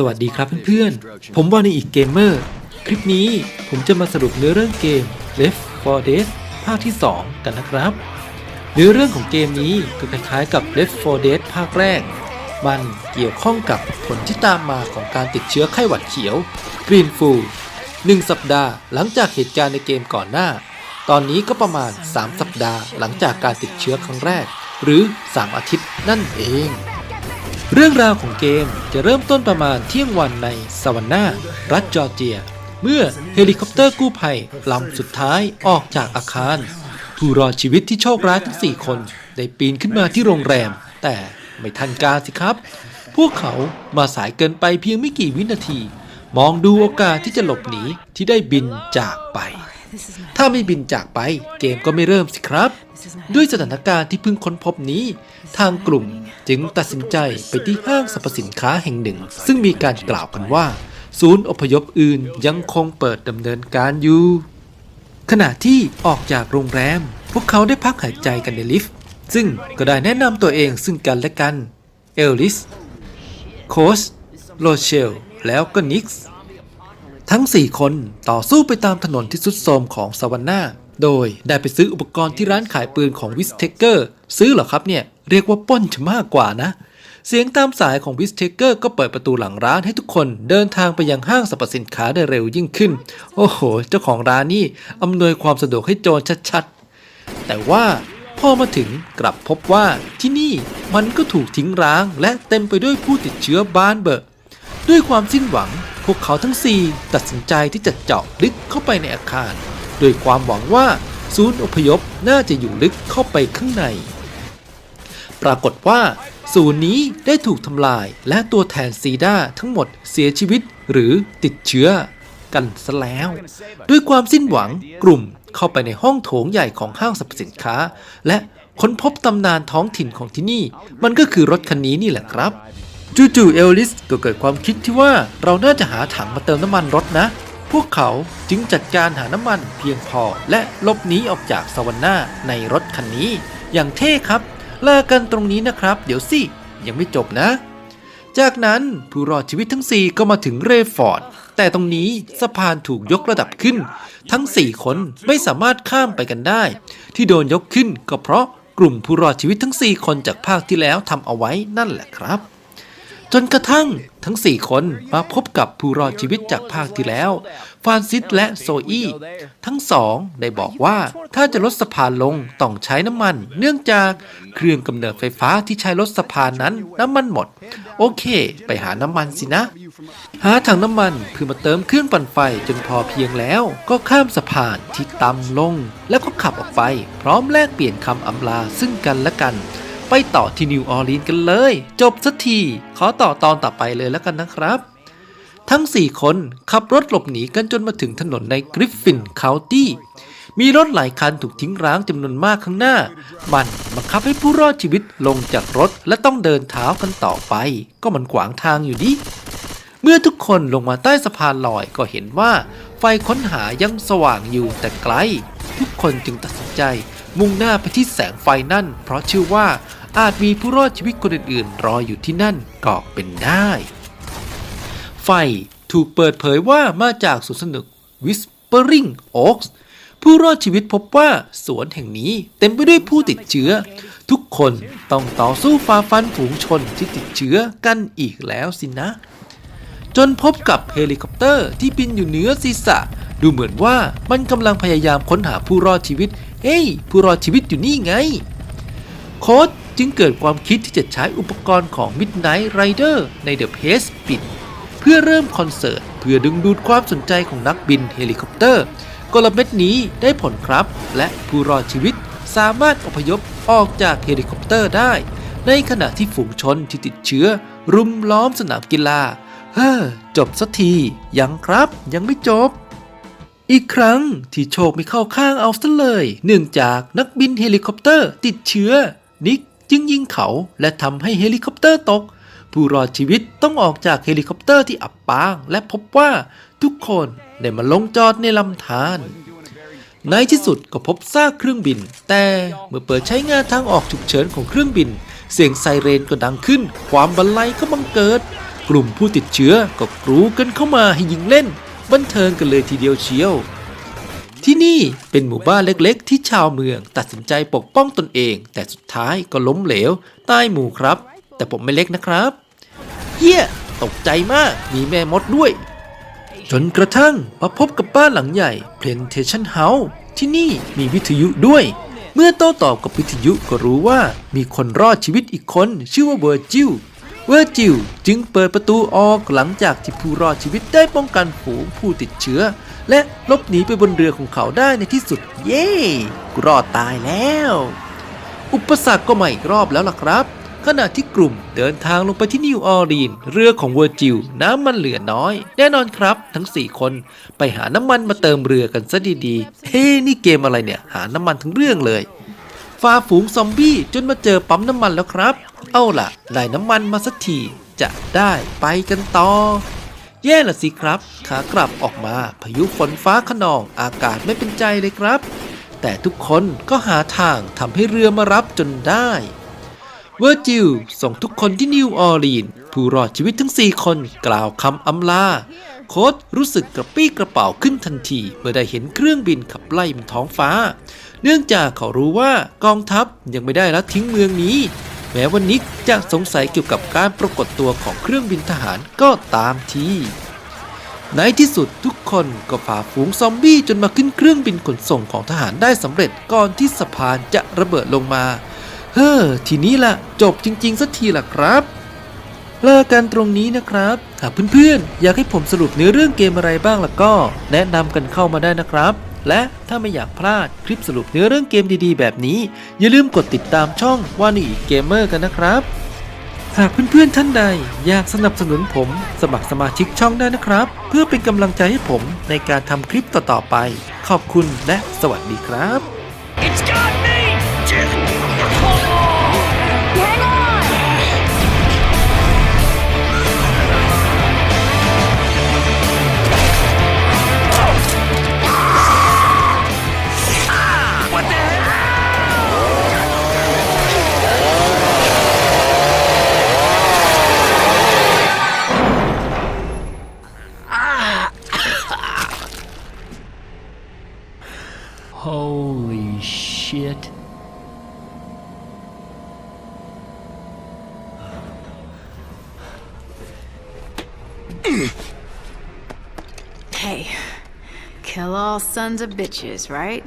สวัสดีครับเพื่อนๆ ผมวาในอีกเกมเมอร์ คลิปนี้ผมจะมาสรุปเนื้อเรื่องเกม Left 4 Dead ภาคที่ 2 กันนะครับ เนื้อเรื่องของเกมนี้ก็คล้ายๆกับ Left 4 Dead ภาคแรก มันเกี่ยวข้องกับผลที่ตามมาของการติดเชื้อไข้หวัดเขียว Green Flu หนึ่งสัปดาห์หลังจากเหตุการณ์ในเกมก่อนหน้า ตอนนี้ก็ประมาณ 3 สัปดาห์หลังจากการติดเชื้อครั้งแรก หรือ 3 อาทิตย์นั่นเอง เรื่องราวของเกมจะเริ่มต้นประมาณเที่ยงวันในสวรรนารัฐจอร์เจีย เมื่อเฮลิคอปเตอร์กู้ภัยลำสุดท้ายออกจากอาคาร ผู้รอดชีวิตที่โชคร้ายทั้ง 4 คน ได้ปีนขึ้นมาที่โรงแรม แต่ไม่ทันการสิครับ พวกเขามาสายเกินไปเพียงไม่กี่วินาที มองดูโอกาสที่จะหลบหนีที่ได้บินจากไป ถ้าไม่บินจากไปเกมก็ไม่เริ่มสิครับ ด้วยสถานการณ์ที่เพิ่งค้นพบนี้ ทางกลุ่มจึงตัดสินใจไปที่ห้างสรรพสินค้าแห่งหนึ่ง ซึ่งมีการกล่าวกันว่า ศูนย์อพยพอื่นยังคงเปิดดำเนินการอยู่ ขณะที่ออกจากโรงแรม พวกเขาได้พักหายใจกันในลิฟต์ ซึ่งก็ได้แนะนำตัวเองซึ่งกันและกัน เอลลิส โคชโรเชล แล้วก็นิกส์ ทั้ง 4 คนต่อสู้ไปตามถนนที่สุดโทรมของสวรรนาโดยได้ไปซื้ออุปกรณ์ที่ร้านขายปืนของวิสเทเกอร์ซื้อเหรอครับเนี่ย เรียกว่าป้นจะมากกว่านะ เสียงตามสายของวิสเทเกอร์ก็เปิดประตูหลังร้านให้ทุกคนเดินทางไปยังห้างสรรพสินค้าได้เร็วยิ่งขึ้น โอ้โห เจ้าของร้านนี่อำนวยความสะดวกให้โจรชัดๆ แต่ว่าพอมาถึงกลับพบว่าที่นี่มันก็ถูกทิ้งร้างและเต็มไปด้วยผู้ติดเชื้อบานเบอะด้วยความสิ้นหวัง พวกเขาทั้ง 4 ตัดสินใจที่จะเจาะลึกเข้าไปในอาคาร โดยความหวังว่าศูนย์อพยพน่าจะอยู่ลึกเข้าไปข้างใน ปรากฏว่า ศูนย์นี้ได้ถูกทำลายและตัวแทนซีด้าทั้งหมดเสียชีวิตหรือติดเชื้อกันซะแล้ว ด้วยความสิ้นหวังกลุ่มเข้าไปในห้องโถงใหญ่ของห้างสรรพสินค้า และค้นพบตำนานท้องถิ่นของที่นี่ มันก็คือรถคันนี้นี่แหละครับ จู่ๆเอลลิสก็เกิดความคิดที่ว่าเราน่าจะหาถังมาเติมน้ำมันรถนะ พวกเขาจึงจัดการหาน้ำมันเพียงพอและหลบหนีออกจากสวรรนาในรถคันนี้ อย่างเท่ครับลากันตรงนี้นะครับ เดี๋ยวสิ ยังไม่จบนะ จากนั้นผู้รอดชีวิตทั้ง 4 ก็มาถึงเรฟอร์ด แต่ตรงนี้สะพานถูกยกระดับขึ้น ทั้ง 4 คนไม่สามารถข้ามไปกันได้ ที่โดนยกขึ้นก็เพราะกลุ่มผู้รอดชีวิตทั้ง 4 คนจากภาคที่แล้วทำเอาไว้นั่นแหละครับ จนกระทั่งทั้ง 4 คนมาพบกับผู้รอดชีวิตจากภาคที่แล้ว ฟรานซิสและโซอี้ ทั้งสองได้บอกว่าถ้าจะลดสะพานลงต้องใช้น้ำมัน เนื่องจากเครื่องกำเนิดไฟฟ้าที่ใช้ลดสะพานนั้นน้ำมันหมด โอเค ไปหาน้ำมันสินะ หาถังน้ำมันเพื่อมาเติมเครื่องปั่นไฟจนพอเพียงแล้ว ก็ข้ามสะพานที่ต่ำลง แล้วก็ขับออกไป พร้อมแลกเปลี่ยนคำอำลาซึ่งกันและกัน ไปต่อที่นิวออร์ลีนกันเลย จบสักที ขอต่อตอนต่อไปเลยแล้วกันนะครับ ทั้ง 4 คนขับรถหลบหนีกันจนมาถึงถนนในกริฟฟินเคาน์ตี้มีรถหลายคันถูกทิ้งร้างจำนวนมากข้างหน้า มันบังคับให้ผู้รอดชีวิตลงจากรถและต้องเดินเท้ากันต่อไป ก็มันขวางทางอยู่ดิ เมื่อทุกคนลงมาใต้สะพานลอยก็เห็นว่า ไฟค้นหายังสว่างอยู่แต่ไกล ทุกคนจึงตัดสินใจ มุ่งหน้าไปที่แสงไฟนั่น เพราะเชื่อว่า อาจมีผู้รอดชีวิตคนอื่นๆ รออยู่ที่นั่นก็เป็นได้ ไฟถูกเปิดเผยว่ามาจากสวนสนุก Whispering Oaks ผู้รอดชีวิตพบว่าสวนแห่งนี้เต็มไปด้วยผู้ติดเชื้อ ทุกคนต้องต่อสู้ฝ่าฟันฝูงชนที่ติดเชื้อกันอีกแล้วสินะ จนพบกับเฮลิคอปเตอร์ที่บินอยู่เหนือศีรษะ ดูเหมือนว่ามันกำลังพยายามค้นหาผู้รอดชีวิต เฮ้ย ผู้รอดชีวิตอยู่นี่ไง โค้ด จึงเกิดความคิดที่จะใช้อุปกรณ์ของ Midnight Rider ใน The Pace Spin เพื่อเริ่มคอนเสิร์ต เพื่อดึงดูดความสนใจของนักบินเฮลิคอปเตอร์ กลเม็ดนี้ได้ผลครับ และผู้รอดชีวิตสามารถอพยพออกจากเฮลิคอปเตอร์ได้ ในขณะที่ฝูงชนที่ติดเชื้อ รุมล้อมสนามกีฬา เฮ้อจบสักที ยังครับยังไม่จบอีกครั้งที่โชคไม่เข้าข้างเอาซะเลย เนื่องจากนักบินเฮลิคอปเตอร์ติดเชื้อ นิก จึงยิงเขาและทำให้เฮลิคอปเตอร์ตก ผู้รอดชีวิตต้องออกจากเฮลิคอปเตอร์ที่อับปางและพบว่าทุกคนได้มาลงจอดในลำธารในที่สุดก็พบซากเครื่องบิน แต่เมื่อเปิดใช้งานทางออกฉุกเฉินของเครื่องบิน เสียงไซเรนก็ดังขึ้น ความบันไลก็บังเกิด กลุ่มผู้ติดเชื้อก็กรูกันเข้ามาให้ยิงเล่น บันเทิงกันเลยทีเดียวเชียว ที่นี่เป็นหมู่บ้านเล็กๆ ที่ชาวเมืองตัดสินใจปกป้องตนเอง แต่สุดท้ายก็ล้มเหลวใต้หมู่ครับ แต่ผมไม่เล็กนะครับเฮียตกใจมากมีแม่มดด้วย จนกระทั่งมาพบกับบ้านหลังใหญ่ Plantation House ที่นี่มีวิทยุด้วย เมื่อโต้ตอบกับวิทยุก็รู้ว่ามีคนรอดชีวิตอีกคนชื่อว่าเวอร์จิลเวอร์จิลจึงเปิดประตูออกหลังจากที่ผู้รอดชีวิตได้ป้องกันฝูงผู้ติดเชื้อ และหลบหนีไปบนเรือของเขาได้ในที่สุด เย้กูรอดตายแล้ว อุปสรรคก็มาอีกรอบแล้วล่ะครับ ขณะที่กลุ่มเดินทางลงไปที่นิวออร์ลีน เรือของเวอร์จิล น้ำมันเหลือน้อย แน่นอนครับ ทั้ง 4 คนไปหาน้ำมันมาเติมเรือกันซะดีๆ เฮ้นี่เกมอะไรเนี่ย หาน้ำมันทั้งเรื่องเลยฝ่าฝูงซอมบี้จนมาเจอปั๊มน้ำมันแล้วครับ เอาล่ะได้น้ำมันมาสักทีจะได้ไปกันต่อ แย่ละสิครับ ขากลับออกมาพายุฝนฟ้าขนองอากาศไม่เป็นใจเลยครับ แต่ทุกคนก็หาทางทำให้เรือมารับจนได้เวอร์จิลส่งทุกคนที่นิวออร์ลีนผู้รอดชีวิตทั้ง 4 คนกล่าวคำอำลา โค้ดรู้สึกกระปี้กระเป๋าขึ้นทันทีเมื่อได้เห็นเครื่องบินขับไล่บนท้องฟ้า เนื่องจากเขารู้ว่ากองทัพยังไม่ได้ละทิ้งเมืองนี้ แม้วันนิกจะสงสัยเกี่ยวกับการปรากฏตัวของเครื่องบินทหารก็ตามทีในที่สุดทุกคนก็ฝ่าฝูงซอมบี้จนมาขึ้นเครื่องบินขนส่งของทหารได้สำเร็จก่อนที่สะพานจะระเบิดลงมา เฮ้อทีนี้ละจบจริง ๆสักทีล่ะครับเลิกกันตรงนี้นะครับ หากเพื่อนๆ อยากให้ผมสรุปเนื้อเรื่องเกมอะไรบ้างล่ะก็ แนะนำกันเข้ามาได้นะครับ และถ้าไม่อยากพลาดคลิปสรุปเนื้อเรื่องเกมดีๆ แบบนี้ อย่าลืมกดติดตามช่องวานีเกมเมอร์กันนะครับ หากเพื่อนๆท่านใด อยากสนับสนุนผม สมัครสมาชิกช่องได้นะครับ เพื่อเป็นกำลังใจให้ผมในการทำคลิปต่อๆไป ขอบคุณและสวัสดีครับ It's go! Hey, kill all sons of bitches, right?